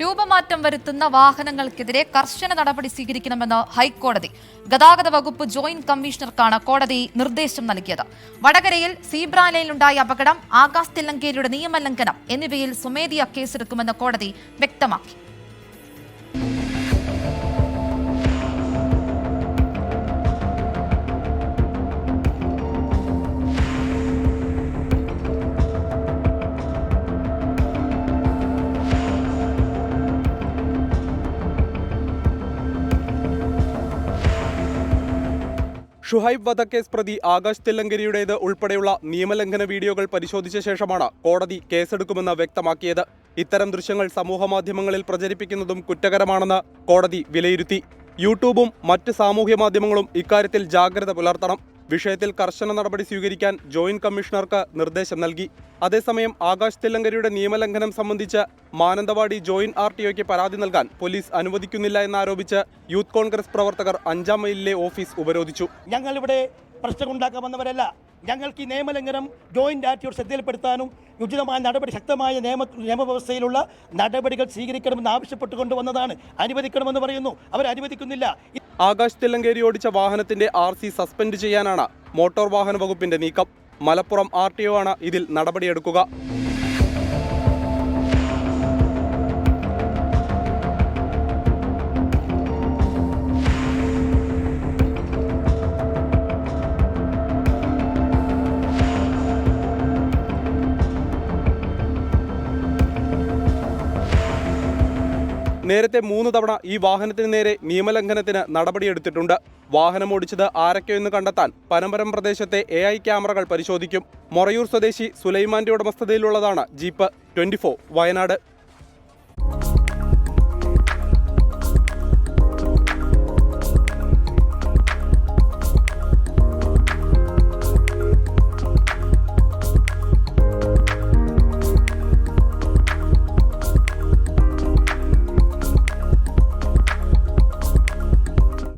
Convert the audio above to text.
രൂപമാറ്റം വരുത്തുന്ന വാഹനങ്ങൾക്കെതിരെ കർശന നടപടി സ്വീകരിക്കണമെന്ന് ഹൈക്കോടതി. ഗതാഗത വകുപ്പ് ജോയിന്റ് കമ്മീഷണർക്കാണ് കോടതി നിർദ്ദേശം നൽകിയത്. വടകരയിൽ സീബ്ര ലൈനിലുണ്ടായ അപകടം ആകാശ് തില്ലങ്കേരിയുടെ നിയമലംഘനം എന്നിവയിൽ സ്വമേധിയ കേസെടുക്കുമെന്ന് കോടതി വ്യക്തമാക്കി. ഷുഹൈബ് വധക്കേസ് പ്രതി ആകാശ് തില്ലങ്കരിയുടേത് ഉൾപ്പെടെയുള്ള നിയമലംഘന വീഡിയോകൾ പരിശോധിച്ച ശേഷമാണ് കോടതി കേസെടുക്കുമെന്ന് വ്യക്തമാക്കിയത്. ഇത്തരം ദൃശ്യങ്ങൾ സമൂഹമാധ്യമങ്ങളിൽ പ്രചരിപ്പിക്കുന്നതും കുറ്റകരമാണെന്ന് കോടതി വിലയിരുത്തി. യൂട്യൂബും മറ്റ് സാമൂഹ്യ മാധ്യമങ്ങളും ഇക്കാര്യത്തിൽ ജാഗ്രത പുലർത്തണം. വിഷയത്തിൽ കർശന നടപടി സ്വീകരിക്കാൻ ജോയിന്റ് കമ്മീഷണർക്ക് നിർദ്ദേശം നൽകി. അതേസമയം ആകാശ് തില്ലങ്കരിയുടെ നിയമലംഘനം സംബന്ധിച്ച് മാനന്തവാടി ജോയിന്റ് ആർ ടി പരാതി നൽകാൻ പോലീസ് അനുവദിക്കുന്നില്ല എന്നാരോപിച്ച് യൂത്ത് കോൺഗ്രസ് പ്രവർത്തകർ അഞ്ചാം മൈലിലെ ഓഫീസ് ഉപരോധിച്ചു. ഞങ്ങളിവിടെ പ്രശ്നമുണ്ടാക്കാൻ വന്നവരല്ല. ഞങ്ങൾക്ക് ഈ നിയമലംഘനം ജോയിന്റ് ആറ്റിയോട് ശ്രദ്ധയിൽപ്പെടുത്താനും ഉചിതമായ നടപടി ശക്തമായ നിയമ നിയമവ്യവസ്ഥയിലുള്ള നടപടികൾ സ്വീകരിക്കണമെന്ന് ആവശ്യപ്പെട്ടുകൊണ്ട് വന്നതാണ്. അനുവദിക്കണമെന്ന് പറയുന്നു. അവർ അനുവദിക്കുന്നില്ല. ആകാശ് തില്ലങ്കേരി ഓടിച്ച വാഹനത്തിന്റെ ആർ സി സസ്പെൻഡ് ചെയ്യാനാണ് മോട്ടോർ വാഹന വകുപ്പിന്റെ നീക്കം. മലപ്പുറം ആർ ടി ഒ ആണ് ഇതിൽ നടപടിയെടുക്കുക. നേരത്തെ മൂന്ന് തവണ ഈ വാഹനത്തിന് നേരെ നിയമലംഘനത്തിന് നടപടിയെടുത്തിട്ടുണ്ട് വാഹനം ഓടിച്ചത് ആരൊക്കെ എന്ന് കണ്ടെത്താൻ പനമ്പരം പ്രദേശത്തെ എ ഐ ക്യാമറകൾ പരിശോധിക്കും. മൊറയൂർ സ്വദേശി സുലൈമാന്റെ ഉടമസ്ഥതയിലുള്ളതാണ് ജീപ്പ്. ട്വന്റി വയനാട്.